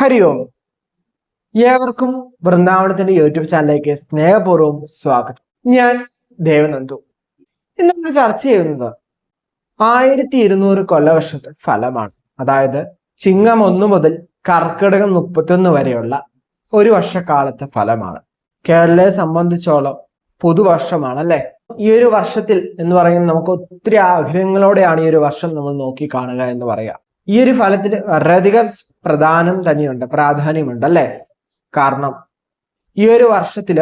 ഹരി ഓം ഏവർക്കും വൃന്ദാവനത്തിന്റെ യൂട്യൂബ് ചാനലിലേക്ക് സ്നേഹപൂർവം സ്വാഗതം. ഞാൻ ദേവനന്ദു. ഇന്ന് നമ്മൾ ചർച്ച ചെയ്യുന്നത് ആയിരത്തി ഇരുന്നൂറ് കൊല്ലവർഷത്തെ ഫലമാണ്. അതായത് ചിങ്ങം ഒന്നു മുതൽ കർക്കിടകം മുപ്പത്തൊന്ന് വരെയുള്ള ഒരു വർഷക്കാലത്തെ ഫലമാണ്. കേരളയെ സംബന്ധിച്ചോളം പുതുവർഷമാണ് അല്ലെ ഈ ഒരു വർഷത്തിൽ എന്ന് പറയുന്നത് നമുക്ക് ഒത്തിരി ആഗ്രഹങ്ങളോടെയാണ് ഈ ഒരു വർഷം നമ്മൾ നോക്കി കാണുക എന്ന് പറയാം. ഈ ഒരു ഫലത്തിന് വളരെയധികം പ്രധാനം തന്നെയുണ്ട് പ്രാധാന്യമുണ്ട് അല്ലെ? കാരണം ഈ ഒരു വർഷത്തിൽ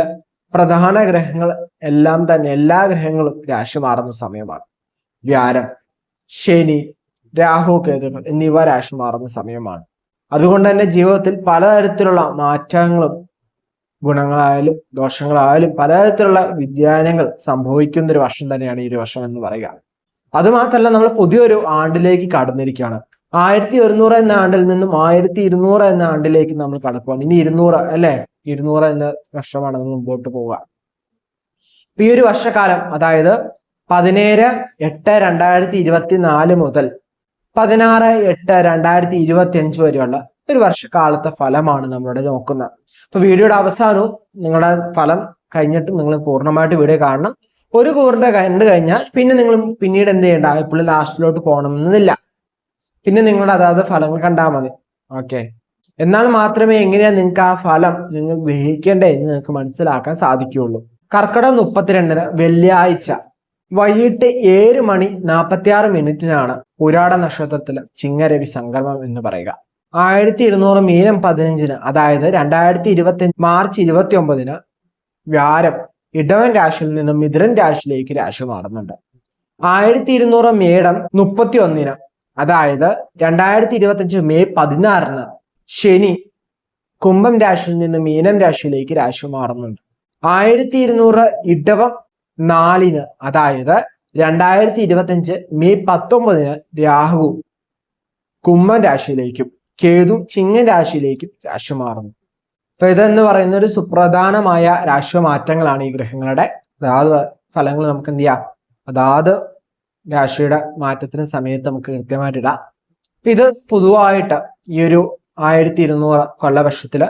പ്രധാന ഗ്രഹങ്ങൾ എല്ലാം തന്നെ എല്ലാ ഗ്രഹങ്ങളും രാശി മാറുന്ന സമയമാണ്. വ്യാരം ശനി രാഹു കേതുക്കൾ എന്നിവ രാശി മാറുന്ന സമയമാണ്. അതുകൊണ്ട് തന്നെ ജീവിതത്തിൽ പലതരത്തിലുള്ള മാറ്റങ്ങളും ഗുണങ്ങളായാലും ദോഷങ്ങളായാലും പലതരത്തിലുള്ള വ്യതിയാനങ്ങൾ സംഭവിക്കുന്ന ഒരു വർഷം തന്നെയാണ് ഈ ഒരു വർഷം എന്ന് പറയുക. അതുമാത്രമല്ല നമ്മൾ പുതിയൊരു ആണ്ടിലേക്ക് കടന്നിരിക്കുകയാണ്. ആയിരത്തി ഒരുന്നൂറ് എന്ന ആണ്ടിൽ നിന്നും ആയിരത്തി ഇരുന്നൂറ് എന്ന ആണ്ടിലേക്ക് നമ്മൾ കടക്കുകയാണ് ഇനി ഇരുന്നൂറ് അല്ലെ? ഇരുന്നൂറ് എന്ന വർഷമാണ് നമ്മൾ മുമ്പോട്ട് പോവുക. ഈ ഒരു വർഷക്കാലം അതായത് പതിനേഴ് എട്ട് രണ്ടായിരത്തി ഇരുപത്തി നാല് മുതൽ പതിനാറ് എട്ട് രണ്ടായിരത്തി ഇരുപത്തി അഞ്ച് വരെയുള്ള ഒരു വർഷക്കാലത്തെ ഫലമാണ് നമ്മളിവിടെ നോക്കുന്നത്. അപ്പൊ വീഡിയോയുടെ അവസാനവും നിങ്ങളുടെ ഫലം കഴിഞ്ഞിട്ട് നിങ്ങൾ പൂർണമായിട്ട് വീഡിയോ കാണണം. ഒരു കൂറിന്റെ കണ്ടു കഴിഞ്ഞാൽ പിന്നെ നിങ്ങൾ പിന്നീട് എന്ത് ചെയ്യണ്ട? ഇപ്പോൾ ലാസ്റ്റിലോട്ട് പോകണമെന്നില്ല. പിന്നെ നിങ്ങൾ അതാത് ഫലങ്ങൾ കണ്ടാൽ മതി. ഓക്കെ എന്നാൽ മാത്രമേ എങ്ങനെയാ നിങ്ങൾക്ക് ആ ഫലം നിങ്ങൾ ഗ്രഹിക്കേണ്ടേ എന്ന് നിങ്ങൾക്ക് മനസ്സിലാക്കാൻ സാധിക്കുകയുള്ളൂ. കർക്കിടകം മുപ്പത്തിരണ്ടിന് വെള്ളിയാഴ്ച വൈകിട്ട് ഏഴ് മണി നാൽപ്പത്തിയാറ് മിനിറ്റിനാണ് പുരാട നക്ഷത്രത്തിലെ ചിങ്ങരവി സംക്രമം എന്ന് പറയുക. ആയിരത്തി ഇരുന്നൂറ് മീനം പതിനഞ്ചിന് അതായത് രണ്ടായിരത്തി ഇരുപത്തി മാർച്ച് ഇരുപത്തി ഒമ്പതിന് വ്യാരം ഇടവൻ രാശിയിൽ നിന്നും മിഥുരൻ രാശിയിലേക്ക് രാശി മാറുന്നുണ്ട്. ആയിരത്തി ഇരുന്നൂറ് മേടം മുപ്പത്തി ഒന്നിന് അതായത് രണ്ടായിരത്തി ഇരുപത്തി അഞ്ച് മെയ് പതിനാറിന് ശനി കുംഭം രാശിയിൽ നിന്ന് മീനം രാശിയിലേക്ക് രാശി മാറുന്നുണ്ട്. ആയിരത്തി ഇരുന്നൂറ് ഇടവം നാലിന് അതായത് രണ്ടായിരത്തി ഇരുപത്തി അഞ്ച് മെയ് പത്തൊമ്പതിന് രാഹു കുംഭം രാശിയിലേക്കും കേതു ചിങ്ങൻ രാശിയിലേക്കും രാശി മാറുന്നു. അപ്പൊ ഇതെന്ന് പറയുന്ന ഒരു സുപ്രധാനമായ രാശി മാറ്റങ്ങളാണ് ഈ ഗ്രഹങ്ങളുടെ. അതാത് ഫലങ്ങൾ നമുക്ക് എന്ത് ചെയ്യാം? അതാത് രാശിയുടെ മാറ്റത്തിന് സമയത്ത് നമുക്ക് കൃത്യമായിട്ട് ഇടാം. ഇത് പൊതുവായിട്ട് ഈ ഒരു ആയിരത്തി ഇരുന്നൂറ് കൊല്ലവർഷത്തിൽ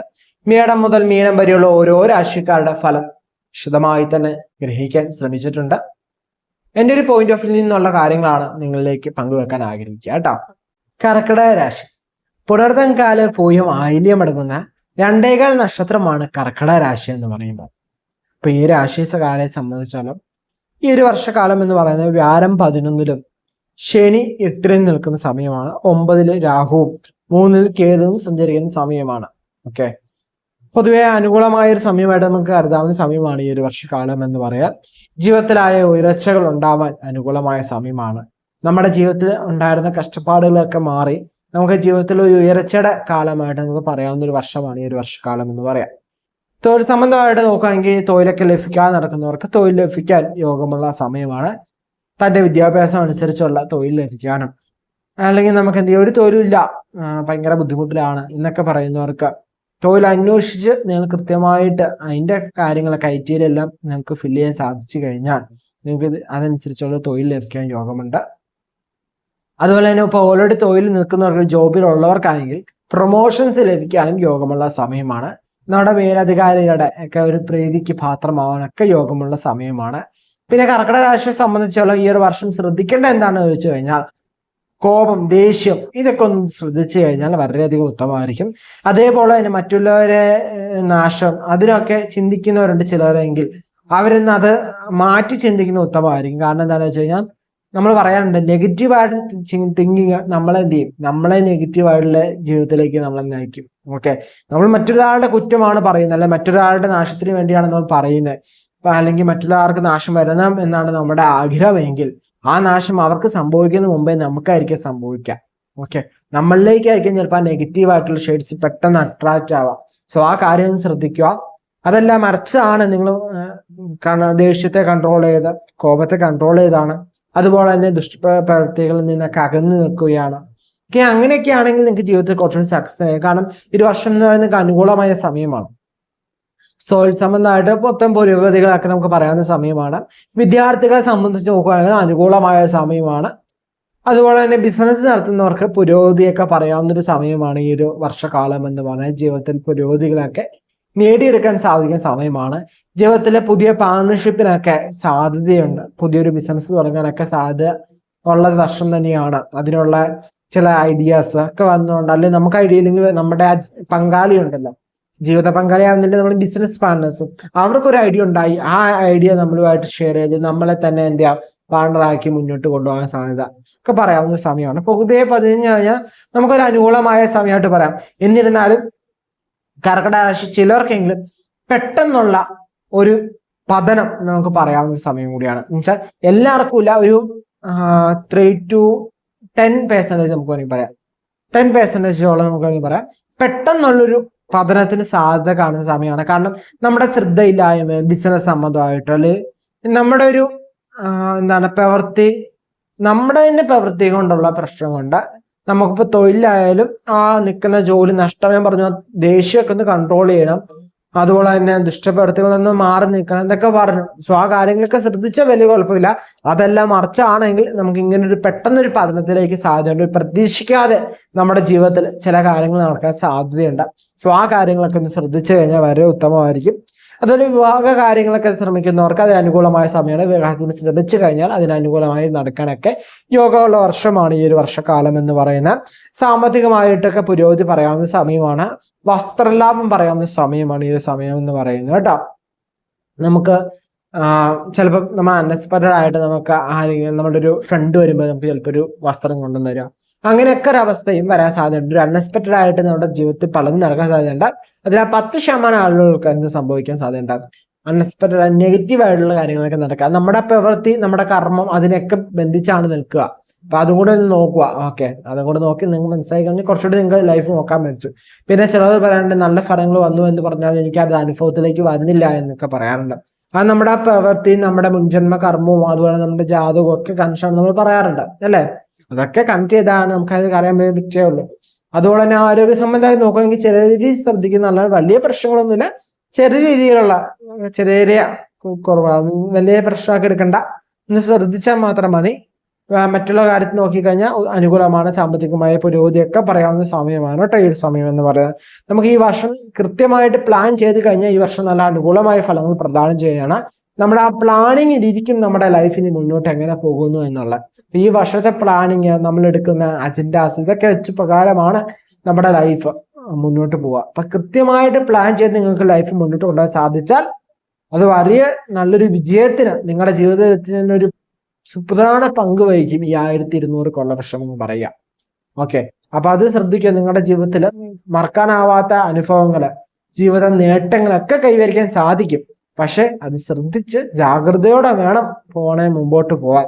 മേടം മുതൽ മീനം വരെയുള്ള ഓരോ രാശിക്കാരുടെ ഫലം വിശദമായി തന്നെ ഗ്രഹിക്കാൻ ശ്രമിച്ചിട്ടുണ്ട്. എന്റെ ഒരു പോയിന്റ് ഓഫ് വ്യൂ നിന്നുള്ള കാര്യങ്ങളാണ് നിങ്ങളിലേക്ക് പങ്കുവെക്കാൻ ആഗ്രഹിക്കുക കേട്ടോ. കർക്കിടക രാശി. പുണർതം കാൽ പൂയം ആയില്യമടങ്ങുന്ന രണ്ടേകാൽ നക്ഷത്രമാണ് കർക്കിടക രാശി എന്ന് പറയുമ്പോൾ. അപ്പൊ ഈ രാശിസകാലെ സംബന്ധിച്ചാലും ഈ ഒരു വർഷക്കാലം എന്ന് പറയുന്നത് വ്യാരം പതിനൊന്നിലും ശനി എട്ടിലും നിൽക്കുന്ന സമയമാണ്. ഒമ്പതിൽ രാഹുവും മൂന്നിൽ കേതുവും സഞ്ചരിക്കുന്ന സമയമാണ്. ഓക്കെ പൊതുവെ അനുകൂലമായ ഒരു സമയമായിട്ട് നമുക്ക് കരുതാവുന്ന സമയമാണ് ഈ ഒരു വർഷക്കാലം എന്ന് പറയാം. ജീവിതത്തിലായ ഉയർച്ചകൾ ഉണ്ടാവാൻ അനുകൂലമായ സമയമാണ്. നമ്മുടെ ജീവിതത്തിൽ ഉണ്ടായിരുന്ന കഷ്ടപ്പാടുകളൊക്കെ മാറി നമുക്ക് ജീവിതത്തിൽ ഒരു ഉയർച്ചയുടെ കാലമായിട്ട് നമുക്ക് പറയാവുന്ന ഒരു വർഷമാണ് ഈ ഒരു വർഷക്കാലം എന്ന് പറയാം. തൊഴിൽ സംബന്ധമായിട്ട് നോക്കുകയാണെങ്കിൽ തൊഴിലൊക്കെ ലഭിക്കാതെ നടക്കുന്നവർക്ക് തൊഴിൽ ലഭിക്കാൻ യോഗമുള്ള സമയമാണ്. തന്റെ വിദ്യാഭ്യാസം അനുസരിച്ചുള്ള തൊഴിൽ ലഭിക്കാനും. അല്ലെങ്കിൽ നമുക്ക് എന്ത് ഒരു തൊഴിലില്ല. ഭയങ്കര ബുദ്ധിമുട്ടിലാണ് എന്നൊക്കെ പറയുന്നവർക്ക് തൊഴിൽ അന്വേഷിച്ച് നിങ്ങൾ കൃത്യമായിട്ട് അതിന്റെ കാര്യങ്ങൾ ക്രൈറ്റീരിയ എല്ലാം നിങ്ങൾക്ക് ഫില്ല് ചെയ്യാൻ സാധിച്ചു കഴിഞ്ഞാൽ നിങ്ങൾക്ക് അതനുസരിച്ചുള്ള തൊഴിൽ ലഭിക്കാൻ യോഗമുണ്ട്. അതുപോലെ തന്നെ ഇപ്പോൾ ഓൾറെഡി തൊഴിൽ നിൽക്കുന്നവർക്ക് ജോബിലുള്ളവർക്കാണെങ്കിൽ പ്രൊമോഷൻസ് ലഭിക്കാനും യോഗമുള്ള സമയമാണ്. നമ്മുടെ മേലധികാരികളുടെ ഒക്കെ ഒരു പ്രീതിക്ക് പാത്രമാവാനൊക്കെ യോഗമുള്ള സമയമാണ്. പിന്നെ കർക്കിടക രാശിയെ സംബന്ധിച്ചുള്ള ഈ ഒരു വർഷം ശ്രദ്ധിക്കേണ്ട എന്താണെന്ന് ചോദിച്ചു കഴിഞ്ഞാൽ കോപം ദേഷ്യം ഇതൊക്കെ ഒന്ന് ശ്രദ്ധിച്ചു കഴിഞ്ഞാൽ വളരെയധികം ഉത്തമമായിരിക്കും. അതേപോലെ തന്നെ മറ്റുള്ളവരെ നാശം അതിനൊക്കെ ചിന്തിക്കുന്നവരുണ്ട് ചിലരെങ്കിൽ അവരിന്ന് അത് മാറ്റി ചിന്തിക്കുന്ന ഉത്തമമായിരിക്കും. കാരണം എന്താണെന്ന് വെച്ച് കഴിഞ്ഞാൽ നമ്മൾ പറയാറുണ്ട് നെഗറ്റീവ് നെഗറ്റീവായിട്ട് തിങ്കിങ് നമ്മളെ എന്ത് ചെയ്യും? നമ്മളെ നെഗറ്റീവായിട്ടുള്ള ജീവിതത്തിലേക്ക് നമ്മളെ നയിക്കും. ഓക്കെ? നമ്മൾ മറ്റൊരാളുടെ കുറ്റമാണ് പറയുന്നത്. അല്ലെ മറ്റൊരാളുടെ നാശത്തിന് വേണ്ടിയാണ് നമ്മൾ പറയുന്നത്. അല്ലെങ്കിൽ മറ്റുള്ളവർക്ക് നാശം വരണം എന്നാണ് നമ്മുടെ ആഗ്രഹമെങ്കിൽ ആ നാശം അവർക്ക് സംഭവിക്കുന്ന മുമ്പേ നമുക്കായിരിക്കും സംഭവിക്കാം ഓക്കെ? നമ്മളിലേക്കായിരിക്കും ചിലപ്പോൾ ആ നെഗറ്റീവ് ആയിട്ടുള്ള ഷെയ്ഡ്സ് പെട്ടെന്ന് അട്രാക്റ്റ് ആവാം സോ ആ കാര്യം ശ്രദ്ധിക്കുക. അതെല്ലാം മറിച്ചാണ് നിങ്ങൾ ദേഷ്യത്തെ കൺട്രോൾ ചെയ്ത് കോപത്തെ കൺട്രോൾ ചെയ്താണ് അതുപോലെ തന്നെ ദുഷ്ടപ്രവർത്തികളിൽ നിന്നൊക്കെ അകന്നു നിൽക്കുകയാണ്. ഓക്കെ അങ്ങനെയൊക്കെ ആണെങ്കിൽ നിങ്ങൾക്ക് ജീവിതത്തിൽ കുറച്ചുകൂടി സക്സസ് ആയി. കാരണം ഒരു വർഷം എന്ന് പറയുന്നത് അനുകൂലമായ സമയമാണ്. തൊഴിൽ സംബന്ധമായിട്ട് മൊത്തം പുരോഗതികളൊക്കെ നമുക്ക് പറയാവുന്ന സമയമാണ്. വിദ്യാർത്ഥികളെ സംബന്ധിച്ച് നോക്കുകയാണെങ്കിൽ അനുകൂലമായ സമയമാണ്. അതുപോലെ തന്നെ ബിസിനസ് നടത്തുന്നവർക്ക് പുരോഗതിയൊക്കെ പറയാവുന്ന ഒരു സമയമാണ് ഈ ഒരു വർഷകാലം എന്ന് പറഞ്ഞാൽ ജീവിതത്തിൽ പുരോഗതികളൊക്കെ നേടിയെടുക്കാൻ സാധിക്കുന്ന സമയമാണ്. ജീവിതത്തിലെ പുതിയ പാർട്ണർഷിപ്പിനൊക്കെ സാധ്യതയുണ്ട്. പുതിയൊരു ബിസിനസ് തുടങ്ങാനൊക്കെ സാധ്യത ഉള്ള വർഷം തന്നെയാണ്. അതിനുള്ള ചില ഐഡിയാസ് ഒക്കെ വന്നുകൊണ്ട് അല്ലെങ്കിൽ നമുക്ക് ഐഡിയ ഇല്ലെങ്കിൽ നമ്മുടെ പങ്കാളി ഉണ്ടല്ലോ. ജീവിത പങ്കാളി ആവുന്നില്ല നമ്മൾ ബിസിനസ് പാർട്ട്നേഴ്സും അവർക്കൊരു ഐഡിയ ഉണ്ടായി. ആ ഐഡിയ നമ്മളുമായിട്ട് ഷെയർ ചെയ്ത് നമ്മളെ തന്നെ എന്ത് ചെയ്യാം? പാർട്ണറാക്കി മുന്നോട്ട് കൊണ്ടുപോകാൻ സാധ്യത ഒക്കെ പറയാവുന്ന സമയമാണ്. പൊതുവെ പതിനഞ്ച് കഴിഞ്ഞാൽ നമുക്കൊരു അനുകൂലമായ സമയമായിട്ട് പറയാം. എന്നിരുന്നാലും കർക്കിടക രാശി ചിലർക്കെങ്കിലും പെട്ടെന്നുള്ള ഒരു പതനം നമുക്ക് പറയാവുന്ന ഒരു സമയം കൂടിയാണ്. എന്നുവെച്ചാൽ എല്ലാവർക്കും ഇല്ല ഒരു ത്രീ ടു ടെൻ പെർസെന്റേജ് നമുക്ക് വേണമെങ്കിൽ പറയാം. ടെൻ പെർസെന്റേജോളം നമുക്ക് വേണമെങ്കിൽ പറയാം. പെട്ടെന്നുള്ളൊരു പതനത്തിന് സാധ്യത കാണുന്ന സമയമാണ്. കാരണം നമ്മുടെ ശ്രദ്ധയില്ലായ്മ ബിസിനസ് സംബന്ധമായിട്ടോ അല്ലെങ്കിൽ നമ്മുടെ ഒരു എന്താണ് പ്രവൃത്തി നമ്മുടെ തന്നെ പ്രവൃത്തി കൊണ്ടുള്ള പ്രശ്നം കൊണ്ട് നമുക്കിപ്പോ തൊഴിലായാലും ആ നിൽക്കുന്ന ജോലി നഷ്ടം ഞാൻ പറഞ്ഞു ദേഷ്യമൊക്കെ ഒന്ന് കൺട്രോൾ ചെയ്യണം. അതുപോലെ തന്നെ ദുഷ്ടപ്രവൃത്തികളിൽ നിന്ന് മാറി നിൽക്കണം എന്നൊക്കെ പറഞ്ഞു. സോ ആ കാര്യങ്ങളൊക്കെ ശ്രദ്ധിച്ച വലിയ കുഴപ്പമില്ല. അതെല്ലാം മറിച്ചാണെങ്കിൽ നമുക്ക് ഇങ്ങനെ ഒരു പെട്ടെന്നൊരു പതനത്തിലേക്ക് സാധ്യതയുണ്ട്. പ്രതീക്ഷിക്കാതെ നമ്മുടെ ജീവിതത്തിൽ ചില കാര്യങ്ങൾ നടക്കാൻ സാധ്യതയുണ്ട്. സോ ആ കാര്യങ്ങളൊക്കെ ഒന്ന് ശ്രദ്ധിച്ചു കഴിഞ്ഞാൽ വളരെ ഉത്തമമായിരിക്കും. അതുപോലെ വിവാഹ കാര്യങ്ങളൊക്കെ ശ്രമിക്കുന്നവർക്ക് അത് അനുകൂലമായ സമയമാണ് വിവാഹത്തിന് ശ്രമിച്ചു കഴിഞ്ഞാൽ അതിനനുകൂലമായി നടക്കാനൊക്കെ യോഗമുള്ള വർഷമാണ് ഈ ഒരു വർഷക്കാലം എന്ന് പറയുന്ന സാമ്പത്തികമായിട്ടൊക്കെ പുരോഗതി പറയാവുന്ന സമയമാണ്. വസ്ത്രലാഭം പറയാവുന്ന സമയമാണ് ഈ ഒരു സമയം എന്ന് പറയുന്നത് കേട്ടോ. നമുക്ക് ചിലപ്പോൾ നമ്മൾ അൺഎക്സ്പെക്റ്റഡ് ആയിട്ട് നമുക്ക് ആരെങ്കിലും നമ്മുടെ ഒരു ഫ്രണ്ട് വരുമ്പോൾ നമുക്ക് ചിലപ്പോൾ ഒരു വസ്ത്രം കൊണ്ടുവന്നു തരാം. അങ്ങനെയൊക്കെ ഒരു അവസ്ഥയും വരാൻ സാധ്യതയുണ്ട്. ഒരു അൺഎക്സ്പെക്റ്റഡ് ആയിട്ട് നമ്മുടെ ജീവിതത്തിൽ പലതും നടക്കാൻ സാധ്യതയുണ്ട്. അതിൽ ആ പത്ത് ശതമാനം ആളുകൾക്ക് എന്ത് സംഭവിക്കാൻ സാധ്യതയുണ്ട്? അൺഎക്സ്പെക്റ്റഡ് നെഗറ്റീവ് ആയിട്ടുള്ള കാര്യങ്ങളൊക്കെ നടക്കുക. നമ്മുടെ പ്രവൃത്തി നമ്മുടെ കർമ്മം അതിനൊക്കെ ബന്ധിച്ചാണ് നിൽക്കുക. അപ്പൊ അതും കൂടെ ഒന്ന് നോക്കുക. ഓക്കെ. അതും കൂടെ നോക്കി നിങ്ങൾ മനസ്സിലാക്കി കഴിഞ്ഞാൽ കുറച്ചുകൂടി നിങ്ങൾക്ക് ലൈഫ് നോക്കാൻ പറ്റും പിന്നെ ചിലർ പറയാറുണ്ട് നല്ല ഫലങ്ങൾ വന്നു എന്ന് പറഞ്ഞാൽ എനിക്ക് അത് അനുഭവത്തിലേക്ക് വന്നില്ല എന്നൊക്കെ പറയാറുണ്ട്. അത് നമ്മുടെ പ്രവൃത്തി നമ്മുടെ മുൻജന്മ കർമ്മവും അതുപോലെ നമ്മുടെ ജാതകവും ഒക്കെ കൺഷാണ് നമ്മൾ പറയാറുണ്ട്. അല്ലേ? അതൊക്കെ കണക്ട് ചെയ്താണ്. നമുക്ക് അത് പറ്റേ ഉള്ളൂ. അതുപോലെ തന്നെ ആരോഗ്യ സംബന്ധമായി നോക്കുകയാണെങ്കിൽ ചെറിയ രീതിയിൽ ശ്രദ്ധിക്കുന്ന വലിയ പ്രശ്നങ്ങളൊന്നുമില്ല. ചെറിയ രീതിയിലുള്ള ചെറിയ ചെറിയ കുറവാണ് വലിയ പ്രശ്നമാക്കി എടുക്കണ്ട. ഒന്ന് ശ്രദ്ധിച്ചാൽ മാത്രം മതി. മറ്റുള്ള കാര്യത്തിൽ നോക്കിക്കഴിഞ്ഞാൽ അനുകൂലമാണ്. സാമ്പത്തികമായ പുരോഗതിയൊക്കെ പറയാവുന്ന സമയമാണ് കേട്ടോ ഈ ഒരു സമയം എന്ന് പറയുന്നത്. നമുക്ക് ഈ വർഷം കൃത്യമായിട്ട് പ്ലാൻ ചെയ്ത് കഴിഞ്ഞാൽ ഈ വർഷം നല്ല അനുകൂലമായ ഫലങ്ങൾ പ്രദാനം ചെയ്യുകയാണ്. നമ്മുടെ ആ പ്ലാനിങ് ഇരിക്കും നമ്മുടെ ലൈഫിന് മുന്നോട്ട് എങ്ങനെ പോകുന്നു എന്നുള്ള. ഈ വർഷത്തെ പ്ലാനിങ് നമ്മൾ എടുക്കുന്ന അജൻഡാസ് ഇതൊക്കെ വെച്ച് പ്രകാരമാണ് നമ്മുടെ ലൈഫ് മുന്നോട്ട് പോവുക. അപ്പൊ കൃത്യമായിട്ട് പ്ലാൻ ചെയ്ത് നിങ്ങൾക്ക് ലൈഫ് മുന്നോട്ട് കൊണ്ടുപോകാൻ സാധിച്ചാൽ അത് വലിയ നല്ലൊരു വിജയത്തിന് നിങ്ങളുടെ ജീവിതത്തിന് ഒരു സുപ്രധാന പങ്ക് വഹിക്കും ഈ ആയിരത്തി ഇരുന്നൂറ് കൊള്ളവർഷം എന്ന് പറയുക. ഓക്കെ അപ്പൊ അത് ശ്രദ്ധിക്കുക. നിങ്ങളുടെ ജീവിതത്തിൽ മറക്കാനാവാത്ത അനുഭവങ്ങൾ ജീവിത നേട്ടങ്ങളൊക്കെ കൈവരിക്കാൻ സാധിക്കും. പക്ഷെ അത് ശ്രദ്ധിച്ച് ജാഗ്രതയോടെ വേണം പോണേ മുമ്പോട്ട് പോവാൻ.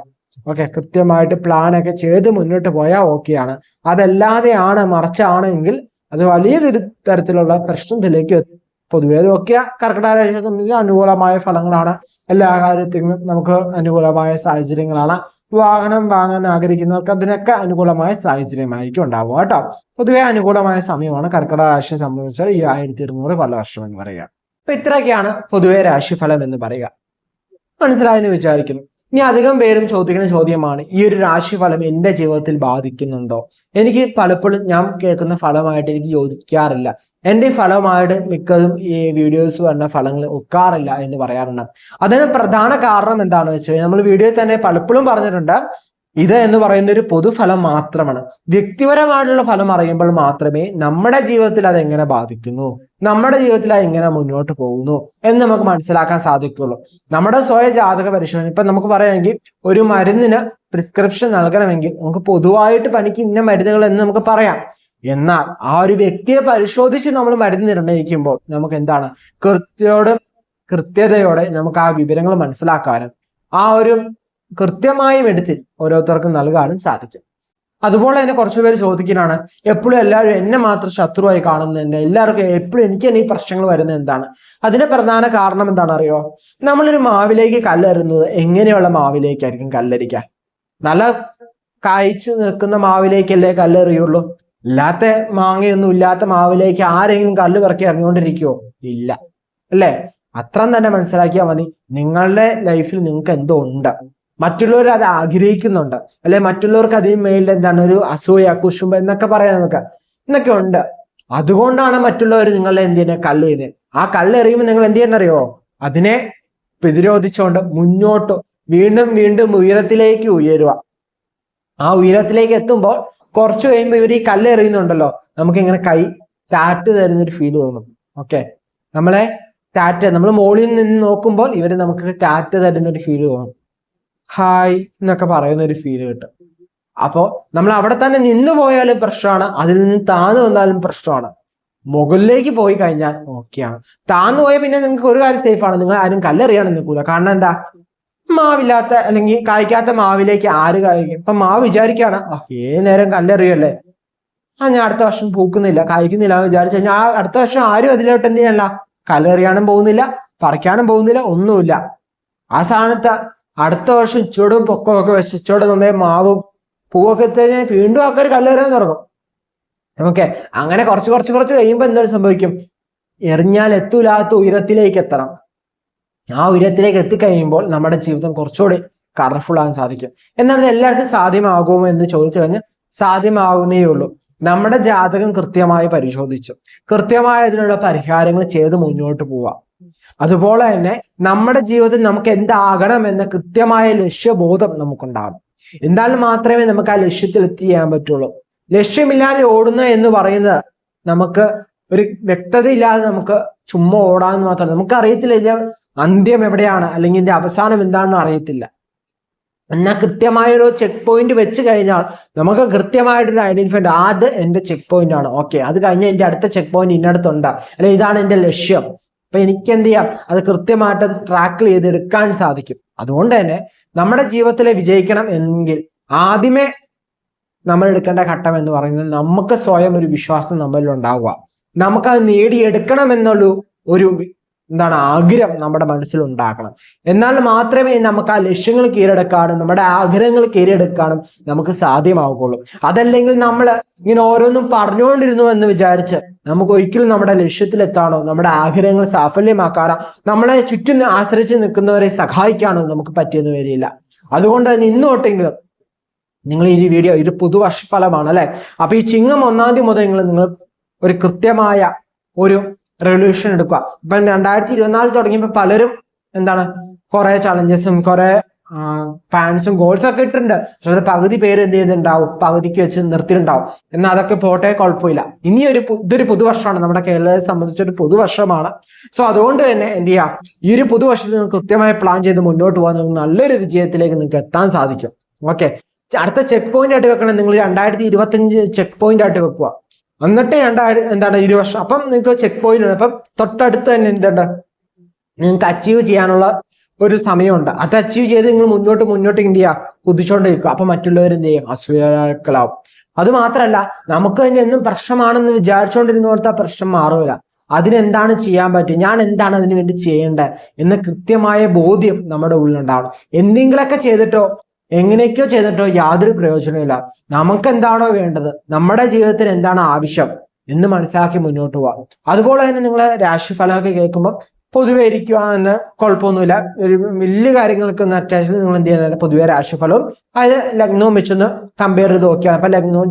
ഓക്കെ കൃത്യമായിട്ട് പ്ലാൻ ഒക്കെ ചെയ്ത് മുന്നോട്ട് പോയാൽ ഓക്കെയാണ് അതല്ലാതെയാണ് മറിച്ചാണെങ്കിൽ അത് വലിയ തരത്തിലുള്ള പ്രശ്നത്തിലേക്ക് പൊതുവെ നോക്കിയ കർക്കിടക രാശിയെ സംബന്ധിച്ച് അനുകൂലമായ ഫലങ്ങളാണ്. എല്ലാ കാര്യത്തിനും നമുക്ക് അനുകൂലമായ സാഹചര്യങ്ങളാണ്. വാഹനം വാങ്ങാൻ ആഗ്രഹിക്കുന്നവർക്ക് അതിനൊക്കെ അനുകൂലമായ സാഹചര്യമായിരിക്കും ഉണ്ടാവുക കേട്ടോ. പൊതുവെ അനുകൂലമായ സമയമാണ് കർക്കിടക രാശിയെ സംബന്ധിച്ചാൽ ഈ ആയിരത്തി ഇരുന്നൂറ് കൊല്ലവർഷം എന്ന് പറയുക. അപ്പൊ ഇത്രയൊക്കെയാണ് പൊതുവെ രാശിഫലം എന്ന് പറയുക. മനസ്സിലായെന്ന് വിചാരിക്കുന്നു. ഇനി അധികം പേരും ചോദിക്കുന്ന ചോദ്യമാണ് ഈ ഒരു രാശിഫലം എന്റെ ജീവിതത്തിൽ ബാധിക്കുന്നുണ്ടോ? എനിക്ക് പലപ്പോഴും ഞാൻ കേൾക്കുന്ന ഫലമായിട്ട് എനിക്ക് യോജിക്കാറില്ല. എന്റെ ഫലമായിട്ട് മിക്കതും ഈ വീഡിയോസ് വരുന്ന ഫലങ്ങൾ ഒക്കാറില്ല എന്ന് പറയാറുണ്ട്. അതിന് പ്രധാന കാരണം എന്താണെന്ന് വെച്ചാൽ നമ്മൾ വീഡിയോയിൽ തന്നെ പലപ്പോഴും പറഞ്ഞിട്ടുണ്ട് ഇത് എന്ന് പറയുന്ന ഒരു പൊതുഫലം മാത്രമാണ്. വ്യക്തിപരമായിട്ടുള്ള ഫലം അറിയുമ്പോൾ മാത്രമേ നമ്മുടെ ജീവിതത്തിൽ അത് എങ്ങനെ ബാധിക്കുന്നു? നമ്മുടെ ജീവിതത്തിൽ അത് എങ്ങനെ മുന്നോട്ട് പോകുന്നു? എന്ന് നമുക്ക് മനസ്സിലാക്കാൻ സാധിക്കുള്ളൂ. നമ്മുടെ സ്വയ ജാതക പരിശോധന ഇപ്പൊ നമുക്ക് പറയുകയാണെങ്കിൽ ഒരു മരുന്നിന് പ്രിസ്ക്രിപ്ഷൻ നൽകണമെങ്കിൽ നമുക്ക് പൊതുവായിട്ട് പനിക്ക് ഇന്ന മരുന്നുകൾ എന്ന് നമുക്ക് പറയാം. എന്നാൽ ആ ഒരു വ്യക്തിയെ പരിശോധിച്ച് നമ്മൾ മരുന്ന് നിർണയിക്കുമ്പോൾ നമുക്ക് എന്താണ്? കൃത്യയോടും കൃത്യതയോടെ നമുക്ക് ആ വിവരങ്ങൾ മനസ്സിലാക്കാനും ആ ഒരു കൃത്യമായ മെഡിസിൻ ഓരോരുത്തർക്കും നൽകാനും സാധിക്കും. അതുപോലെ തന്നെ കുറച്ചു പേര് ചോദിക്കുന്നതാണ് എപ്പോഴും എല്ലാവരും എന്നെ മാത്രം ശത്രുവായി കാണുന്നുണ്ട് എല്ലാവർക്കും എപ്പോഴും എനിക്ക് തന്നെ ഈ പ്രശ്നങ്ങൾ വരുന്നത് എന്താണ്? അതിന്റെ പ്രധാന കാരണം എന്താണ് അറിയോ? നമ്മളൊരു മാവിലേക്ക് കല്ലെറുന്നത് എങ്ങനെയുള്ള മാവിലേക്കായിരിക്കും കല്ലരിക്കുക നല്ല കായ്ച്ചു നിൽക്കുന്ന മാവിലേക്കല്ലേ കല്ലെറിയുള്ളൂ? ഇല്ലാത്ത മാങ്ങയൊന്നും ഇല്ലാത്ത മാവിലേക്ക് ആരെങ്കിലും കല്ല് പിറക്കി ഇറങ്ങിക്കൊണ്ടിരിക്കുവോ ഇല്ല. അല്ലേ? അത്രം തന്നെ മനസ്സിലാക്കിയാൽ മതി. നിങ്ങളുടെ ലൈഫിൽ നിങ്ങൾക്ക് എന്തോ ഉണ്ട്. മറ്റുള്ളവർ അത് ആഗ്രഹിക്കുന്നുണ്ട്. അല്ലെ മറ്റുള്ളവർക്ക് അതിന് മേലിൽ എന്താണ് ഒരു അസൂയ കുശുമ്പ എന്നൊക്കെ പറയാം നമുക്ക്. എന്നൊക്കെ ഉണ്ട്. അതുകൊണ്ടാണ് മറ്റുള്ളവർ നിങ്ങളെ എന്ത് ചെയ്യുന്നത് കള്ള് ചെയ്യുന്നത് ആ കള്ളെറിയുമ്പോൾ നിങ്ങൾ എന്ത് ചെയ്യണമെന്നറിയോ അതിനെ പ്രതിരോധിച്ചുകൊണ്ട് മുന്നോട്ട് വീണ്ടും വീണ്ടും ഉയരത്തിലേക്ക് ഉയരുക. ആ ഉയരത്തിലേക്ക് എത്തുമ്പോൾ കുറച്ച് കഴിയുമ്പോൾ ഇവർ ഈ കല്ല് എറിയുന്നുണ്ടല്ലോ. നമുക്ക് ഇങ്ങനെ കൈ ടാറ്റ് തരുന്ന ഒരു ഫീൽ തോന്നും. ഓക്കെ നമ്മളെ ടാറ്റ് നമ്മൾ മുകളിൽ നിന്ന് നോക്കുമ്പോൾ ഇവർ നമുക്ക് ടാറ്റ് തരുന്ന ഒരു ഫീൽ തോന്നും. ഹായ് എന്നൊക്കെ പറയുന്ന ഒരു ഫീൽ കിട്ടും. അപ്പോൾ നമ്മൾ അവിടെ തന്നെ നിന്ന് പോയാലും പ്രശ്നമാണ്. അതിൽ നിന്ന് താന്നു വന്നാലും പ്രശ്നമാണ്. മുകളിലേക്ക് പോയി കഴിഞ്ഞാൽ ഓക്കെയാണ്. താന്നു പോയാൽ പിന്നെ നിങ്ങൾക്ക് ഒരു കാര്യം സേഫ് ആണ്. നിങ്ങൾ ആരും കല്ലെറിയാണ് നിൽക്കൂല. കാരണം എന്താ? മാവില്ലാത്ത അല്ലെങ്കിൽ കായ്ക്കാത്ത മാവിലേക്ക് ആര് കായ്ക്കും? ഇപ്പൊ മാവ് വിചാരിക്കാണ് "ആ, ഏത് നേരം കല്ലെറിയല്ലേ? ആ ഞാൻ അടുത്ത വർഷം പൂക്കുന്നില്ല കായ്ക്കുന്നില്ല എന്ന് വിചാരിച്ചു കഴിഞ്ഞാൽ ആ അടുത്ത വർഷം ആരും അതിലോട്ട് എന്ത് ചെയ്യാനല്ല. കല്ലെറിയാനും പോകുന്നില്ല പറിക്കാനും പോകുന്നില്ല ഒന്നുമില്ല. ആ സ്ഥാനത്ത് അടുത്ത വർഷം ഇച്ചോടും പൊക്കമൊക്കെ വെച്ച് ചുവട് നന്നായി മാവും പൂവൊക്കെ എത്തി കഴിഞ്ഞാൽ വീണ്ടും ആൾക്കാർ കല്ലെറിയാൻ തുടങ്ങും. നമുക്ക് അങ്ങനെ കുറച്ച് കുറച്ച് കുറച്ച് കഴിയുമ്പോൾ എന്താണ് സംഭവിക്കും? എറിഞ്ഞാൽ എത്തൂലാത്ത ഉയരത്തിലേക്ക് എത്തണം. ആ ഉയരത്തിലേക്ക് എത്തിക്കഴിയുമ്പോൾ നമ്മുടെ ജീവിതം കുറച്ചുകൂടി കളർഫുൾ ആകാൻ സാധിക്കും. എന്നാൽ ഇത് എല്ലാവർക്കും സാധ്യമാകുമോ എന്ന് ചോദിച്ചു കഴിഞ്ഞാൽ സാധ്യമാകുന്നേ ഉള്ളൂ. നമ്മുടെ ജാതകം കൃത്യമായി പരിശോധിച്ചു. കൃത്യമായ അതിനുള്ള പരിഹാരങ്ങൾ ചെയ്ത് മുന്നോട്ട് പോവാം. അതുപോലെ തന്നെ നമ്മുടെ ജീവിതത്തിൽ നമുക്ക് എന്താകണം എന്ന കൃത്യമായ ലക്ഷ്യബോധം നമുക്കുണ്ടാകണം. എന്നാൽ മാത്രമേ നമുക്ക് ആ ലക്ഷ്യത്തിൽ എത്തിയാൻ പറ്റുള്ളൂ. ലക്ഷ്യമില്ലാതെ ഓടുന്ന എന്ന് പറയുന്നത് നമുക്ക് ഒരു വ്യക്തത ഇല്ലാതെ നമുക്ക് ചുമ്മാ ഓടാന്ന് മാത്രമല്ല നമുക്ക് അറിയത്തില്ല ഇതിന്റെ അന്ത്യം എവിടെയാണ് അല്ലെങ്കിൽ ഇതിന്റെ അവസാനം എന്താണെന്ന് അറിയത്തില്ല. എന്നാൽ കൃത്യമായ ഒരു ചെക്ക് പോയിന്റ് വെച്ച് കഴിഞ്ഞാൽ നമുക്ക് കൃത്യമായിട്ടൊരു ഐഡന്റിഫൈ ആദ്യം എന്റെ ചെക്ക് പോയിന്റ് ആണ്. ഓക്കെ അത് കഴിഞ്ഞാൽ എന്റെ അടുത്ത ചെക്ക് പോയിന്റ് ഇന്നടത്തുണ്ട്. അല്ലെ ഇതാണ് എന്റെ ലക്ഷ്യം. അപ്പൊ എനിക്ക് എന്ത് ചെയ്യാം അത് കൃത്യമായിട്ട് അത് ട്രാക്ക് ചെയ്തെടുക്കാൻ സാധിക്കും. അതുകൊണ്ട് തന്നെ നമ്മുടെ ജീവിതത്തിൽ വിജയിക്കണം എങ്കിൽ ആദ്യമേ നമ്മൾ എടുക്കേണ്ട ഘട്ടം എന്ന് പറയുന്നത് നമുക്ക് സ്വയം ഒരു വിശ്വാസം നമ്മളിൽ ഉണ്ടാവുക. നമുക്ക് നമുക്കത് നേടിയെടുക്കണം എന്നുള്ള ഒരു എന്താണ് ആഗ്രഹം നമ്മുടെ മനസ്സിൽ ഉണ്ടാക്കണം എന്നാൽ മാത്രമേ നമുക്ക് ആ ലക്ഷ്യങ്ങൾ കീഴടക്കാനും നമ്മുടെ ആഗ്രഹങ്ങൾ കീഴടക്കാനും നമുക്ക് സാധ്യമാവുകയുള്ളൂ. അതല്ലെങ്കിൽ നമ്മൾ ഇങ്ങനെ ഓരോന്നും പറഞ്ഞുകൊണ്ടിരുന്നു എന്ന് വിചാരിച്ച് നമുക്ക് ഒരിക്കലും നമ്മുടെ ലക്ഷ്യത്തിലെത്താനോ നമ്മുടെ ആഗ്രഹങ്ങൾ സാഫല്യമാക്കാനോ നമ്മളെ ചുറ്റും ആശ്രയിച്ച് നിൽക്കുന്നവരെ സഹായിക്കാനോ നമുക്ക് പറ്റിയെന്ന് വരില്ല. അതുകൊണ്ട് തന്നെ ഇന്ന് തൊട്ടെങ്കിലും നിങ്ങൾ ഈ വീഡിയോ ഒരു പുതുവർഷ ഫലമാണ് അല്ലെ? അപ്പൊ ഈ ചിങ്ങം ഒന്നാം തീയതി മുതൽ നിങ്ങൾ നിങ്ങൾ ഒരു കൃത്യമായ ഒരു റെവല്യൂഷൻ എടുക്കുക. ഇപ്പം രണ്ടായിരത്തി ഇരുപത്തിനാല് തുടങ്ങിയപ്പോൾ പലരും എന്താണ് കുറെ ചലഞ്ചസും കുറെ പാൻസും ഗോൾസും ഒക്കെ ഇട്ടിട്ടുണ്ട്. പക്ഷെ അത് പകുതി പേര് എന്ത് ചെയ്തിട്ടുണ്ടാവും പകുതിക്ക് വെച്ച് നിർത്തിയിട്ടുണ്ടാവും. എന്നാൽ അതൊക്കെ പോട്ടെ കുഴപ്പമില്ല. ഇനി ഒരു ഇതൊരു പുതുവർഷമാണ്. നമ്മുടെ കേരളത്തെ സംബന്ധിച്ച് ഒരു പുതുവർഷമാണ്. സോ അതുകൊണ്ട് തന്നെ എന്ത് ചെയ്യാം ഈ ഒരു പുതുവർഷത്തിൽ നിങ്ങൾ കൃത്യമായി പ്ലാൻ ചെയ്ത് മുന്നോട്ട് പോകാൻ നിങ്ങൾക്ക് നല്ലൊരു വിജയത്തിലേക്ക് നിങ്ങൾക്ക് എത്താൻ സാധിക്കും. ഓക്കെ അടുത്ത ചെക്ക് പോയിന്റ് ആയിട്ട് വെക്കണം നിങ്ങൾ രണ്ടായിരത്തി ഇരുപത്തി അഞ്ച് ചെക്ക് പോയിന്റ് ആയിട്ട് വെക്കുക. എന്നിട്ട് രണ്ടായിരം എന്താണ് ഇരു വർഷം. അപ്പം നിങ്ങൾക്ക് ചെക്ക് പോയിന്റ് ഉണ്ട്. അപ്പം തൊട്ടടുത്ത് തന്നെ എന്തുണ്ട്? നിങ്ങൾക്ക് അച്ചീവ് ചെയ്യാനുള്ള ഒരു സമയമുണ്ട്. അത് അച്ചീവ് ചെയ്ത് നിങ്ങൾ മുന്നോട്ട് മുന്നോട്ട് എന്ത് ചെയ്യുക? കുതിച്ചുകൊണ്ടിരിക്കുക അപ്പൊ മറ്റുള്ളവർ എന്ത് ചെയ്യും? അസൂയാക്കളാവും അത് മാത്രമല്ല നമുക്ക് തന്നെ എന്നും പ്രശ്നമാണെന്ന് വിചാരിച്ചുകൊണ്ടിരുന്നോടത്ത് ആ പ്രശ്നം മാറൂല. അതിനെന്താണ് ചെയ്യാൻ പറ്റും ഞാൻ എന്താണ് അതിനു വേണ്ടി ചെയ്യേണ്ടത്? എന്ന കൃത്യമായ ബോധ്യം നമ്മുടെ ഉള്ളിലുണ്ടാവണം. എന്തെങ്കിലുമൊക്കെ ചെയ്തിട്ടോ എങ്ങനെയൊക്കെയോ ചെയ്തിട്ടോ യാതൊരു പ്രയോജനമില്ല നമുക്ക് എന്താണോ വേണ്ടത്? നമ്മുടെ ജീവിതത്തിന് എന്താണ് ആവശ്യം എന്ന് മനസ്സിലാക്കി മുന്നോട്ട് പോവാം. അതുപോലെ തന്നെ നിങ്ങളെ രാശിഫലമൊക്കെ കേൾക്കുമ്പോൾ പൊതുവെ ഇരിക്കുക എന്ന് കുഴപ്പമൊന്നുമില്ല. ഒരു വലിയ കാര്യങ്ങൾക്കൊന്നും അറ്റാച്ച് നിങ്ങൾ എന്ത് ചെയ്യുന്നത് പൊതുവെ രാശിഫലവും അത് ലഗ്നവും വെച്ചൊന്ന് കമ്പയർ ചെയ്ത് നോക്കിയാൽ അപ്പൊ ലഗ്നവും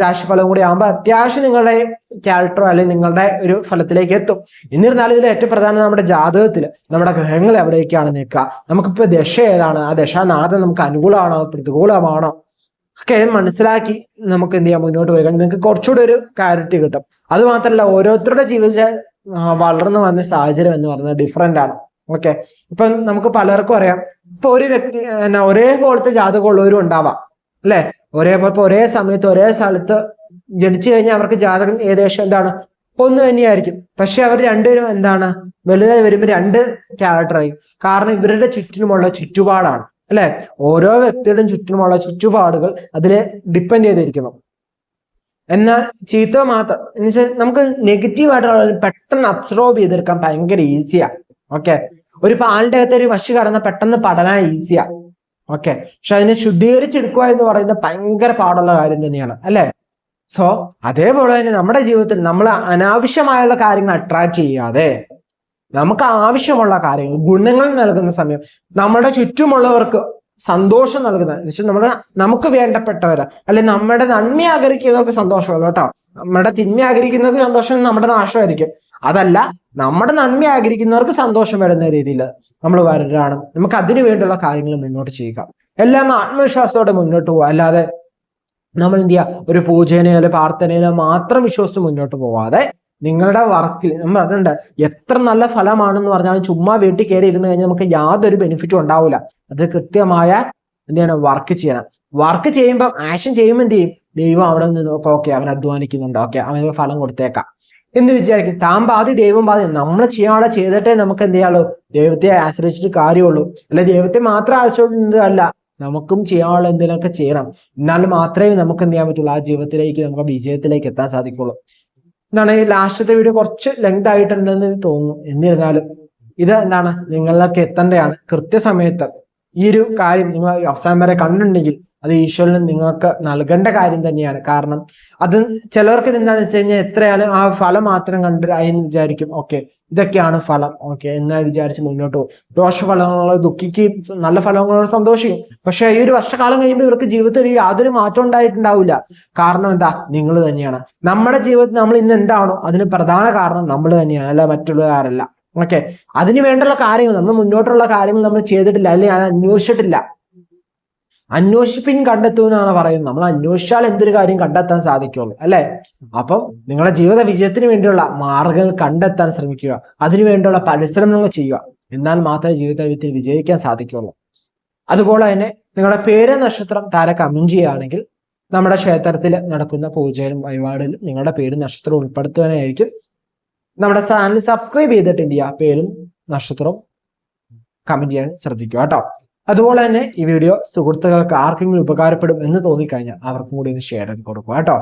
രാശിഫലവും കൂടി ആകുമ്പോൾ അത്യാവശ്യം നിങ്ങളുടെ ക്യാരക്ടറോ അല്ലെങ്കിൽ നിങ്ങളുടെ ഒരു ഫലത്തിലേക്ക് എത്തും. എന്നിരുന്നാലും ഇതിൽ ഏറ്റവും പ്രധാനം നമ്മുടെ ജാതകത്തിൽ നമ്മുടെ ഗ്രഹങ്ങൾ എവിടേക്കാണ് നിൽക്കുക? നമുക്കിപ്പോൾ ദശ ഏതാണ്? ആ ദശാനാഥം നമുക്ക് അനുകൂലമാണോ? പ്രതികൂലമാണോ? ഒക്കെ മനസ്സിലാക്കി നമുക്ക് എന്ത് ചെയ്യാം മുന്നോട്ട് പോയി. നിങ്ങൾക്ക് കുറച്ചുകൂടി ഒരു ക്ലാരിറ്റി കിട്ടും. അത് മാത്രമല്ല ഓരോരുത്തരുടെ ജീവിത വളർന്നു വന്ന സാഹചര്യം എന്ന് പറയുന്നത് ഡിഫറെന്റ് ആണ്. ഓക്കെ? ഇപ്പൊ നമുക്ക് പലർക്കും അറിയാം. ഇപ്പൊ ഒരു വ്യക്തി എന്നാ ഒരേപോലത്തെ ജാതകമുള്ളവരും ഉണ്ടാവാം. അല്ലെ? ഒരേപോലെ ഒരേ സമയത്ത് ഒരേ സ്ഥലത്ത് ജനിച്ചു കഴിഞ്ഞാൽ അവർക്ക് ജാതകം ഏകദേശം എന്താണ്? ഒന്ന് തന്നെയായിരിക്കും. പക്ഷെ അവർ രണ്ടുപേരും എന്താണ്? വലുതായി വരുമ്പോൾ രണ്ട് ക്യാരക്ടറായി കാരണം ഇവരുടെ ചുറ്റിനുമുള്ള ചുറ്റുപാടാണ്. അല്ലെ? ഓരോ വ്യക്തിയുടെയും ചുറ്റിനുമുള്ള ചുറ്റുപാടുകൾ അതിലെ ഡിപ്പെൻഡ് ചെയ്തിരിക്കണം എന്നാൽ ചീത്ത മാത്രം. എന്ന് വെച്ചാൽ നമുക്ക് നെഗറ്റീവ് ആയിട്ടുള്ള പെട്ടെന്ന് അബ്സോർബ് ചെയ്തെടുക്കാൻ ഭയങ്കര ഈസിയാ ഓക്കെ ഒരു പാലിന്റെ അകത്ത് ഒരു വശി കടന്ന പെട്ടെന്ന് പഠന ഈസിയാ ഓക്കെ പക്ഷെ അതിനെ ശുദ്ധീകരിച്ചെടുക്കുക എന്ന് പറയുന്നത് ഭയങ്കര പാടുള്ള കാര്യം തന്നെയാണ്. അല്ലെ? സോ അതേപോലെ തന്നെ നമ്മുടെ ജീവിതത്തിൽ നമ്മൾ അനാവശ്യമായുള്ള കാര്യങ്ങൾ അട്രാക്ട് ചെയ്യാതെ നമുക്ക് ആവശ്യമുള്ള കാര്യങ്ങൾ ഗുണങ്ങൾ നൽകുന്ന സമയം നമ്മുടെ ചുറ്റുമുള്ളവർക്ക് സന്തോഷം നൽകുന്നത്. എന്ന് വെച്ചാൽ നമ്മുടെ നമുക്ക് വേണ്ടപ്പെട്ടവര് അല്ലെ നമ്മുടെ നന്മ ആഗ്രഹിക്കുന്നവർക്ക് സന്തോഷമുള്ളൂ കേട്ടോ. നമ്മുടെ തിന്മ ആഗ്രഹിക്കുന്നവർക്ക് സന്തോഷം നമ്മുടെ നാശമായിരിക്കും. അതല്ല നമ്മുടെ നന്മ ആഗ്രഹിക്കുന്നവർക്ക് സന്തോഷം വരുന്ന രീതിയിൽ നമ്മൾ വരലാണ്. നമുക്ക് അതിനു വേണ്ടിയുള്ള കാര്യങ്ങൾ മുന്നോട്ട് ചെയ്യുക. എല്ലാം ആത്മവിശ്വാസത്തോടെ മുന്നോട്ട് പോവുക. അല്ലാതെ നമ്മൾ എന്ത് ചെയ്യുക? ഒരു പൂജേനയോ അല്ലെ പ്രാർത്ഥനയിലോ മാത്രം വിശ്വസിച്ച് മുന്നോട്ട് പോവാതെ നിങ്ങളുടെ വർക്കിൽ നമ്മൾ പറഞ്ഞിട്ടുണ്ട് എത്ര നല്ല ഫലമാണെന്ന് പറഞ്ഞാലും ചുമ്മാ വീട്ടിൽ കയറി ഇരുന്ന് കഴിഞ്ഞാൽ നമുക്ക് യാതൊരു ബെനിഫിറ്റും ഉണ്ടാവില്ല അത് കൃത്യമായ എന്ത് ചെയ്യണം വർക്ക് ചെയ്യണം. വർക്ക് ചെയ്യുമ്പോൾ ആക്ഷൻ ചെയ്യുമ്പോൾ എന്ത് ചെയ്യും? ദൈവം അവിടെ നിന്ന് നോക്കാം ഓക്കെ അവൻ അധ്വാനിക്കുന്നുണ്ട്. ഓക്കെ അവന് ഫലം കൊടുത്തേക്കാം. എന്ന് വിചാരിക്കും. താൻ ബാധി ദൈവം ബാധി നമ്മൾ ചെയ്യാനുള്ള ചെയ്തിട്ടേ നമുക്ക് എന്ത് ചെയ്യാനുള്ളൂ ദൈവത്തെ ആശ്രയിച്ചിട്ട് കാര്യമുള്ളൂ. അല്ലെ ദൈവത്തെ മാത്രം ആശ്രയിച്ചിട്ടല്ല നമുക്കും ചെയ്യാനുള്ള എന്തെങ്കിലുമൊക്കെ ചെയ്യണം. എന്നാൽ മാത്രമേ നമുക്ക് എന്ത് ചെയ്യാൻ പറ്റുള്ളൂ? ആ ജീവിതത്തിലേക്ക് നമുക്ക് വിജയത്തിലേക്ക് എത്താൻ സാധിക്കുള്ളൂ. എന്താണ് ഈ ലാസ്റ്റത്തെ വീഡിയോ കുറച്ച് ലെങ്ത് ആയിട്ടുണ്ടെന്ന് തോന്നുന്നു. എന്നിരുന്നാലും ഇത് എന്താണ് നിങ്ങളിലേക്ക് എത്തേണ്ടതാണ് കൃത്യസമയത്ത് ഈ ഒരു കാര്യം നിങ്ങൾ അവസാനം വരെ കണ്ടിട്ടുണ്ടെങ്കിൽ അത് ഈശ്വരന് നിങ്ങൾക്ക് നൽകേണ്ട കാര്യം തന്നെയാണ്. കാരണം അത് ചിലവർക്ക് എന്താണെന്ന് വെച്ച് കഴിഞ്ഞാൽ എത്രയാലും ആ ഫലം മാത്രം കണ്ട് അതിന് വിചാരിക്കും ഓക്കെ ഇതൊക്കെയാണ് ഫലം. ഓക്കെ എന്നാൽ വിചാരിച്ച് മുന്നോട്ട് പോകും. ദോഷഫലങ്ങളോ ദുഃഖിക്കുകയും നല്ല ഫലങ്ങളോട് സന്തോഷിക്കും. പക്ഷെ ഈ ഒരു വർഷക്കാലം കഴിയുമ്പോൾ ഇവർക്ക് ജീവിതത്തിൽ യാതൊരു മാറ്റം ഉണ്ടായിട്ടുണ്ടാവില്ല. കാരണം എന്താ? നിങ്ങൾ തന്നെയാണ്. നമ്മുടെ ജീവിതത്തിൽ നമ്മൾ ഇന്ന് എന്താണോ അതിന് പ്രധാന കാരണം നമ്മൾ തന്നെയാണ് അല്ല മറ്റുള്ളവരല്ല ഓക്കെ അതിന് വേണ്ടുള്ള കാര്യങ്ങൾ നമ്മൾ മുന്നോട്ടുള്ള കാര്യങ്ങൾ നമ്മൾ ചെയ്തിട്ടില്ല അല്ലെങ്കിൽ അത് അന്വേഷിച്ചിട്ടില്ല. അന്വേഷിപ്പിൻ കണ്ടെത്തൂ എന്നാണ് പറയുന്നത്. നമ്മൾ അന്വേഷിച്ചാൽ എന്തൊരു കാര്യം കണ്ടെത്താൻ സാധിക്കുള്ളൂ അല്ലെ? അപ്പം നിങ്ങളുടെ ജീവിത വിജയത്തിന് വേണ്ടിയുള്ള മാർഗങ്ങൾ കണ്ടെത്താൻ ശ്രമിക്കുക. അതിനു വേണ്ടിയുള്ള പരിശ്രമങ്ങൾ ചെയ്യുക. എന്നാൽ മാത്രമേ ജീവിതത്തിൽ വിജയിക്കാൻ സാധിക്കുള്ളൂ. അതുപോലെ തന്നെ നിങ്ങളുടെ പേര് നക്ഷത്രം താരക്ക് കമന്റ് ചെയ്യുകയാണെങ്കിൽ നമ്മുടെ ക്ഷേത്രത്തിൽ നടക്കുന്ന പൂജയിലും വഴിപാടിലും നിങ്ങളുടെ പേര് നക്ഷത്രം ഉൾപ്പെടുത്തുവാനായിരിക്കും. നമ്മുടെ ചാനൽ സബ്സ്ക്രൈബ് ചെയ്തിട്ട് ചെയ്യുക? പേരും നക്ഷത്രവും കമന്റ് ചെയ്യാൻ ശ്രദ്ധിക്കുക കേട്ടോ. അതുപോലെ തന്നെ ഈ വീഡിയോ സുഹൃത്തുക്കൾക്ക് ആർക്കെങ്കിലും ഉപകാരപ്പെടും എന്ന് തോന്നിക്കഴിഞ്ഞാൽ അവർക്കും കൂടി ഒന്ന് ഷെയർ ചെയ്ത് കൊടുക്കുക കേട്ടോ.